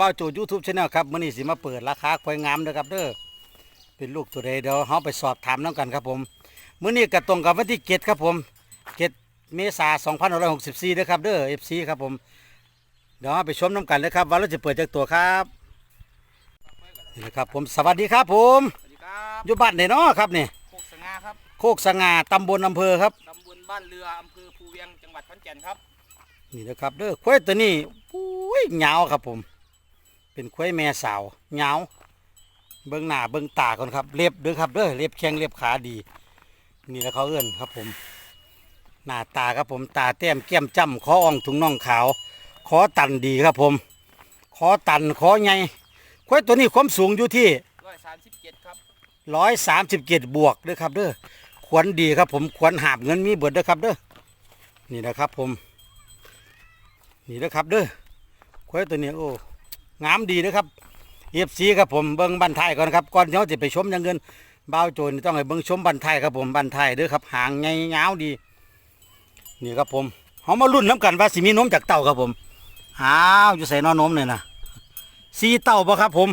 บ้าวโจยูทูบช anel ครับมื้อนี้สิมาเปิดราคาควายงามเด้อครับเด้อเป็นลูกตัวใดเดี๋ยวเฮาไปสอบถามน้ำกันครับผมมื้อนี้ก็ตรงกับวันที่7ครับผม7เมษายน2564เด้อครับเด้อ FC ครับผมเดี๋ยวเราไปชมน้ำกันเลยครับว่าเราจะเปิดจากตัวครับนี่นะครับผมสวัสดีครับผมสวัสดีครับอยู่บ้านไหนเนาะครับนี่โคกสง่าครับโคกสง่าตำบลอำเภอครับตำบลบ้านเรืออำเภอภูเวียงจังหวัดขอนแก่นครับนี่นะครับเด้อควายตัวนี้อุ้ยเหงาวครับผม เป็นควายแม่สาวเหงาวเบิ้งหน้าเบิ้งตาก่อนครับเล็บเด้อครับเด้อเล็บแข้งเล็บขาดี นี่แหล้วเขาเอื้อนครับผมหน้าตาครับผมตาแต้มแก้มจ้ำคออ่องถุงน่องขาวคอตันดีครับผมคอตันคอใหญ่ควายตัวนี้ความสูงอยู่ที่ร้อยสามสิบเจ็ดครับร้อยสามสิบเจ็ดบวกเด้อครับเด้อขวัญดีครับผมขวัญหาบเงินมีเบิดเด้อครับเด้อนี่นะครับผม นี่นะครับเด้อควายตัวนี้โอ้ งามดีนะครับเอฟซีครับผมเบิ้งบันไทยก่อนครับก่อนที่เขาจะไปชมอยังเงินบ่าวโจรต้องให้เบิ้งชมบันไทยครับผมบันไทยเด้อครับหางไงยาดี นี่ครับผมเขามาลุ้นน้ำกันว่าสิมีนมจากเต่าครับผมอ้าวอยู่ใส่นอนมเนี่ยนะสีเต่าปะครับผม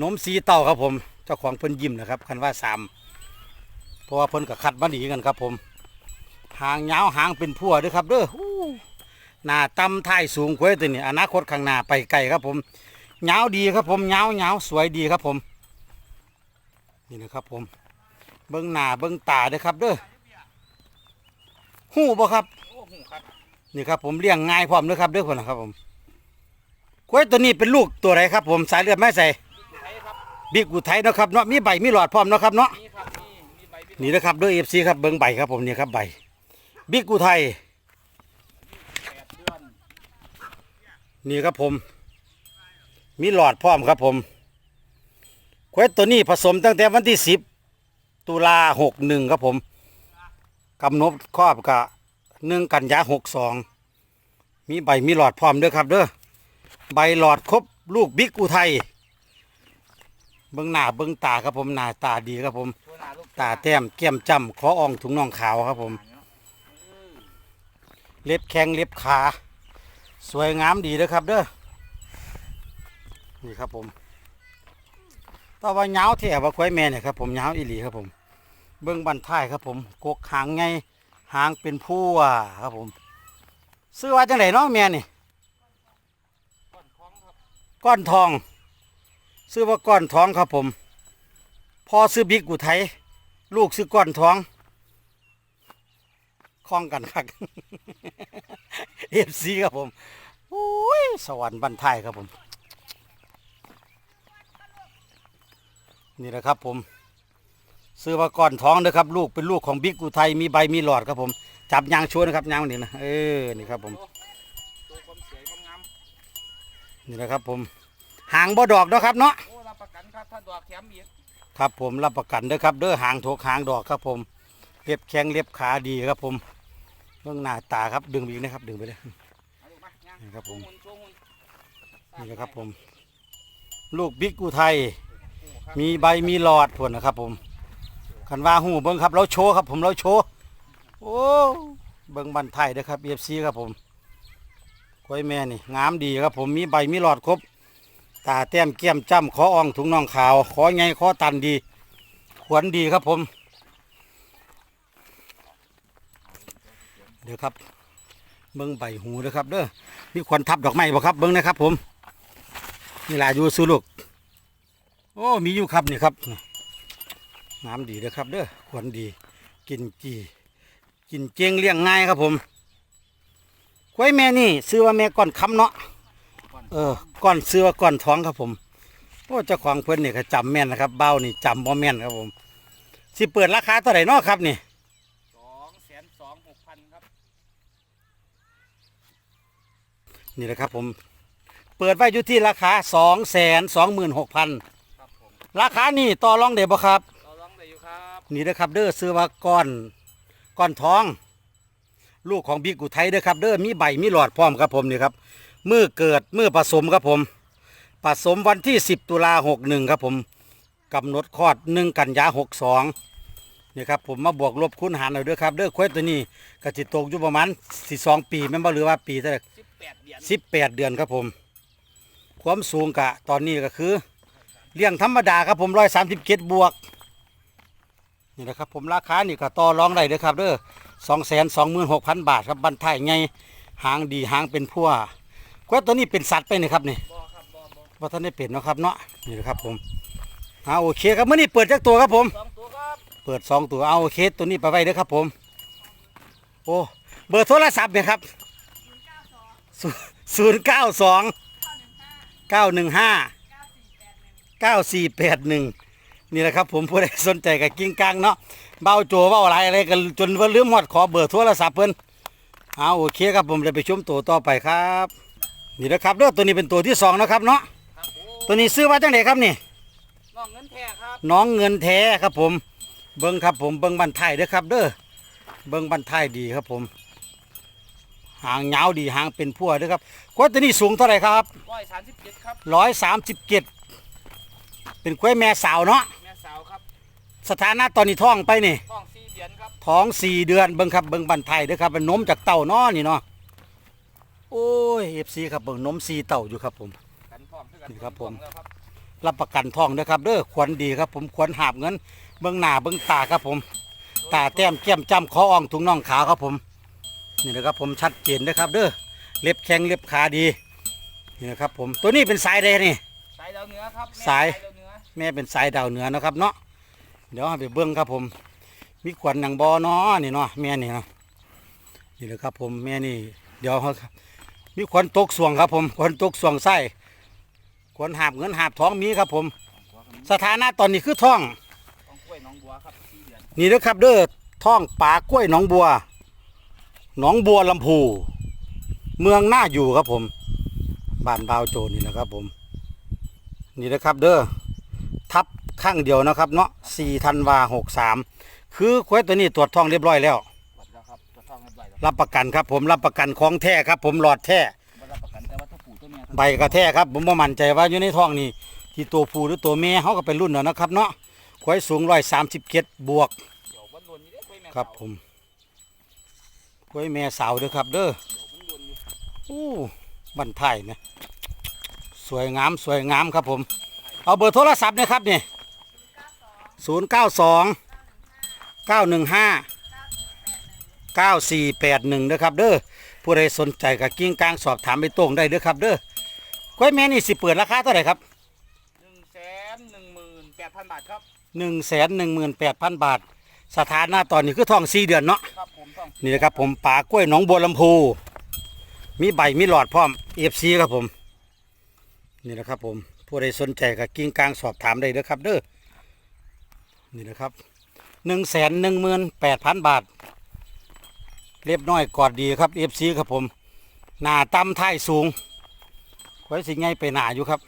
นมสีเต่าครับผมเจ้าของเพิ่นยิ้มนะครับคันว่าสามเพราะว่าเพิ่นก็คัดมาดีกันครับผมหางยาวหางเป็นพัวเด้วยครับเด้อ หน้าต่ำท้ายสูงควยตัวนี้อนาคตข้างหน้าไปไกลครับผมยาวดีครับผมยาวยาวสวยดีครับผม นี่นะครับผม เบิ้งหน้าเบิ้งตาเด้อครับเด้อหู้บ่ครับโอ้โหครับนี่ครับผมเลี้ยงง่ายพร้อมเด้อครับเด้อคนนะครับผมกล้วยตัวนี้เป็นลูกตัวไหนครับผมสายเลือดแม่ใส่ไทยครับบิ๊กอุทัยเนาะครับเนาะมีใบมีหลอดพร้อมเนาะครับเนาะนี่ครับนี่มีใบพิษนี่นะครับด้วยเอฟซีครับเบิ้งใบครับผมนี่ครับใบบิ๊กอุทัย แปดเดือน นี่ครับผม มีหลอดพร้อมครับผมควายตัวนี้ผสมตั้งแต่วันที่สิบตุลาหกหนึ่งครับผมกำหนดครอบกับหนึ่งกันยาหกสองมีใบมีหลอดพร้อมเด้อครับเด้อใบหลอดครบลูกบิ๊กอุทัยเบิ้งหน้าเบิ้งตาครับผมหน้าตาดีครับผม ตาลูกตาแต้มแก้มจำคออ่องถุงน่องขาวครับผม เล็บแข้งเล็บขา สวยงามดีเลยครับเด้อนี่ครับผมต่อว่าเหงาแถว่าควายแม่เนี่ยครับผมเหงาอีหลีครับผม เบื้องบันท้ายครับผมกกหางไงหางเป็นผู้อะครับผม ซื้อว่าจังไหนเนาะแม่นี่ก้อนทองครับก้อนทองซื้อว่าก้อนทองครับผมพอซื้อบิ๊กอุทัยลูกซื้อก้อนทองคล้องกันครับ เอฟซีครับผมโอ้ยสวรรค์บันทายครับผม นี่แหละครับผมซื้อว่าก้อนท้องนะครับ ลูกเป็นลูกของบิ๊กอุทัยมีใบมีหลอดครับผม จับยางชวนนะครับยางนี่นะเออนี่ครับผมตัวความสวยความงามนี่นะครับผมหางบ่ดอกเนาะครับเนาะโอ้รับประกันครับถ้าดอกแถมอีกครับผมรับประกันเด้อครับเด้อหางถกหางดอกครับผมเล็บแข้งเล็บขาดีครับผม เรื่องหน้าตาครับดึงไปอีกนะครับ ดึงไปเลยนี่ครับผมนี่นะครับผม ลูกบิ๊กอุทัยมีใบมีหลอดพวนนะครับ ผมคันว่าหูเบิ้งครับเราโชว์ครับ ผมเราโชว์โอ้เบิ้งบันไทยเด้อครับเอฟซีครับผมกล้วยแม่นี่งามดีครับ ผมมีใบมีหลอดครบตาแต้มแก้มจ้ำคออ่องถุงน่องขาวคอไงคอตันดี ขวนดีครับผม เดี๋ยวครับเบิ้งใบหูเด้อครับเด้อมีควันทับดอกไม้บ่ครับเบิ้งนะครับ ผมนี่ลาอยู่สูลูกโอ้มีอยู่ครับนี่ครับน้ำดีเด้อครับเด้อขวนดี กินจีกินเจงเลี้ยงง่ายครับผมควายแม่นี่ซื้อว่าแม่ก้อนคำเนาะเออก้อนซื้อว่าก้อนท้องครับผมโอ้เจ้าของเพิ่อนนี่ก็จำแม่นนะครับเบ้านี่จำบ่แม่นครับผมสิเปิดราคาเท่าไหร่เนาะครับนี่ สองแสนสองหกพันครับ นี่แหละครับผม เปิดไว้อยู่ที่ราคาสองแสนสองหมื่นหกพันครับผมราคานี่ต่อรองเดี๋ยวบ่ครับเราลองได้อยู่ครับนี่นะครับเด้อซื้อว่าก้อนก้อนทอง ลูกของบิ๊กอุทัยเด้อครับ เด้อมีใบมีหลอดพร้อมครับผมนี่ครับมือเกิดมือผสมครับผมผสมวันที่ 10 ตุลาหกหนึ่งครับผมกำหนดคลอดหนึ่งกันยาหกสองนี่ครับผมมาบวกลบคูณหารเอาเด้อครับเด้อควายตัวนี้ก็จิตกอยู่ประมาณสิสองปีแม่นบ่หรือว่าปีเท่าไหร่สิบ แปดเดือนสิบแปดเดือนครับผม ความสูงกะตอนนี้ก็คือ เลี้ยงธรรมดาครับผมร้อยสามสิบเจ็ดบวกนี่นะครับผมราคานี่ก็ต่อรองได้เด้อครับเด้อสองแสนสองหมื่นหกพันบาทครับบันทายไงหางดีหางเป็นพัวกว่าตัวนี้เป็นสัตว์ไปนี่ครับนี่บอครับบอบอว่าท่านได้เป็นเนาะครับเนาะนี่นะครับผมเอาโอเคครับเมื่อนี้เปิดจักตัวครับผม สองตัวครับเปิดสองตัวเอาโอเคตัวนี้ไปไว้เด้อครับผม โอ้เบอร์โทรศัพท์เนี่ยครับ ศูนย์เก้าสองเก้าหนึ่งห้าเก้าสี่แปดหนึ่งนี่แหละครับผมผู้ใดสนใจกับกิ้งกังเนาะเบาโจเบาอะไรอะไรกันจนว่าลืมหมดขอเบอร์โทรศัพท์เพิ่นเอาโอเคครับผมเลยไปชมตัวต่อไปครับ นี่นะครับเด้อตัวนี้เป็นตัวที่สองนะครับเนาะครับโอ้ตัวนี้ซื้อมาจังไหนครับนี่น้องเงินแท้ครับน้องเงินแท้ครับผม เบิ้งครับผมเบิ้งบันไทยเด้อครับ เด้อเบิ้งบันไทยดีครับผม หางยาวดีหางเป็นพั่วเด้อครับกล้วยตัวนี้สูงเท่าไหร่ครับร้อยสามสิบเจ็ดครับร้อยสามสิบเจ็ดเป็นกล้วยแม่สาวเนาะแม่สาวครับสถานะตอนนี้ท้องไปนี่ท้องสี่เดือนครับท้องสี่เดือนเบิ้งครับเบิ้งบันไทยเด้อครับเป็นนมจากเต่าเนาะนี่เนาะโอ้ยเอฟซีครับเบิ้งนมซีเต่าอยู่ครับผมกันพร้อมคือกันนี่ครับผมแล้วครับรับประกันทองนะครับเด้อขวัญดีครับผมขวัญหาบเงินเบื้องหน้าเบื้องตาครับผม ตาแต้มแก้มจ้ำคออ่องถุงน่องขาวครับผม นี่นะครับผมชัดเจนนะครับเด้อเล็บแข็งเล็บขาดีนี่นะครับผมตัวนี้เป็นสายใดนี่ สายดาวเหนือครับแม่สายดาวเหนือแม่เป็นสายดาวเหนือนะครับเนาะเดี๋ยวเอาไปเบื้องครับผม มีขวัญหนังบอเนาะนี่เนาะแม่นี่เนาะนี่นะครับผมแม่นี่เดี๋ยวเขามีขวัญตกสวงครับผมขวัญตกสวงไส้ขวัญหาบเงินหาบท้องมีครับผม สถานะตอนนี้คือท้อง ของกล้วยน้องบัวครับสี่เดือนนี่นะครับเด้อท้องป่ากล้วยหนองบัว หนองบัวลำพู เมืองหน้าอยู่ครับผม บ้านบาวโจนี่นะครับผม นี่นะครับเด้อ ทับข้างเดียวนะครับ เนาะสี่ธันวาหกสาม คือควายตัวนี้ตรวจท้องเรียบร้อยแล้ว รับประกันครับผมรับประกันของแท้ครับ ผมหลอดแท้ ใบกระแท้ครับ ผมมั่นใจว่าอยู่ในท้องนี่ที่ตัวผู้หรือตัวแม่เขาก็เป็นรุ่นแล้วนะครับ เนาะควายสูงร้อยสามสิบเจ็ดบวก ครับผม กล้วยแม่สาวเด้อครับ เด้อเดี๋ยวมันโดนอยู่อู้บันไทยนะสวยงามสวยงามครับผม เอาเบอร์โทรศัพท์นะครับนี่ศูนย์เก้าสองเก้าหนึ่งห้าเก้าสี่แปดหนึ่งนะครับเด้อผู้ใดสนใจกับกิ้งกลางสอบถามไปตรงได้เด้อครับเด้อกล้วยแม่นี่สิเปิดราคาเท่าไหร่ครับหนึ่งแสนหนึ่งหมื่นแปดพันบาทครับหนึ่งแสนหนึ่งหมื่นแปดพันบาท สถานะตอนนี้คือท้องสี่เดือนเนาะครับผมต้องนี่นะครับผมป่ากล้วยหนองบัวลำพู มีใบมีหลอดพร้อมเอฟซีครับผม นี่นะครับผมผู้ใดสนใจกับกิ้งกลางสอบถามได้เด้อครับ เด้อนี่นะครับหนึ่งแสนหนึ่งหมื่นแปดพันบาท เรียบน้อยกอดดีครับเอฟซีครับผม หน้าต่ำท้ายสูงควยสิไงไปหนาอยู่ครับ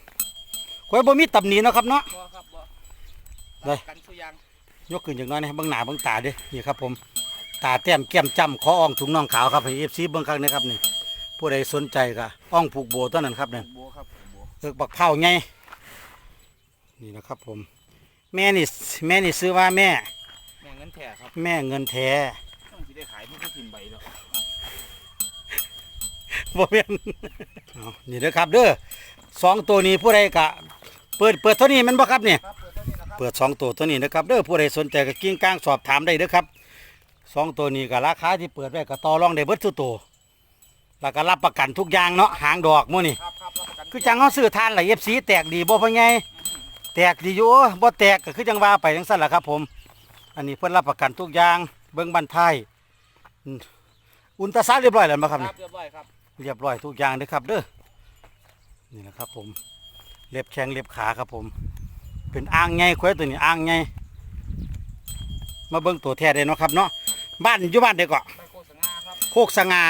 ควยบ่มีตำหนิเนาะครับเนาะบ่ครับบ่ได้รับประกันสุอยาง ยกขึ้นอย่างน้อยนะเบื้องหน้าเบื้องตาเด้นี่ครับผมตาแต้มแก้มจ้ำคออ่องถุงน่องขาวครับให้เอฟซีเบื้องข้างนะครับนี่ผู้ใดสนใจก็อ่องผูกโบตัวนั้นครับเนี่ยบัวครับบัวเอิกบักเผาไงนี่นะครับผม แม่นี่แม่นี่ซื้อว่าแม่ แม่เงินแท้ครับแม่เงินแท้ต้องสิได้ขายเพื่อพิมพ์ใบแล้วบ่แม่นเอานี่เด้อครับเด้อสองตัวนี้ผู้ใดก็เปิดเปิดเท่านี้แมันบ่ครับเนี่ยครับ เปิดต้นนี้นะครับเปิดสองตัวตัวนี้นะครับเด้อผู้ใดสนใจก็กิ้งก้างสอบถามได้เด้อครับสองตัวนี้ก็ราคาที่เปิดไว้ก็ต่อรองได้เบิดทุกตัวแล้วก็รับประกันทุกอย่างเนาะหางดอกมื้อนี่ครับครับรับประกันคือจังเฮาซื้อทานหลาย FC แตกดีบ่พ่อใหญ่แตกดีอยู่โอ้บ่แตกก็คือจังว่าไปจังซั่นล่ะครับ ผม อันนี้เพิ่นรับประกันทุกอย่างเบิ่งบันทายอืมอุลตราซาวด์เรียบร้อยแล้วบ่ครับคนี่รับเรียบร้อยครับเรียบร้อยทุกอย่างเด้อครับเด้อนี่นะครับผมเล็บแข้งเล็บขาครับผม เป็นอ่างไงควายตัวนี้อ่างไงมาเบิ่งตัวแท้ได้เนาะครับเนาะบ้านอยู่บ้านเด็กก็ไปโฆษณาครับโคกสง่า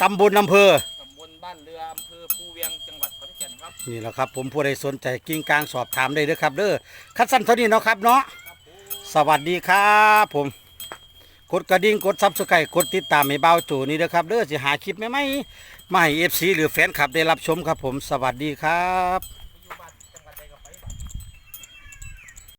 ตำบลอำเภอตำบลบ้านเรืออำเภอภูเวียงจังหวัดขอนแก่นครับนี่แหละครับ ผมผู้ใดสนใจกิ้งกลางสอบถามได้เด้อครับเด้อคัดสั้นเท่านี้เนาะครับเนาะครับผมสวัสดีครับผมกดกระดิ่งกดซับสไครต์กดติดตามให้เบาจูนี่เด้อครับเด้อสิหาคลิปใหม่ๆมาให้เอฟซีหรือแฟนคลับได้รับชมครับผมสวัสดีครับ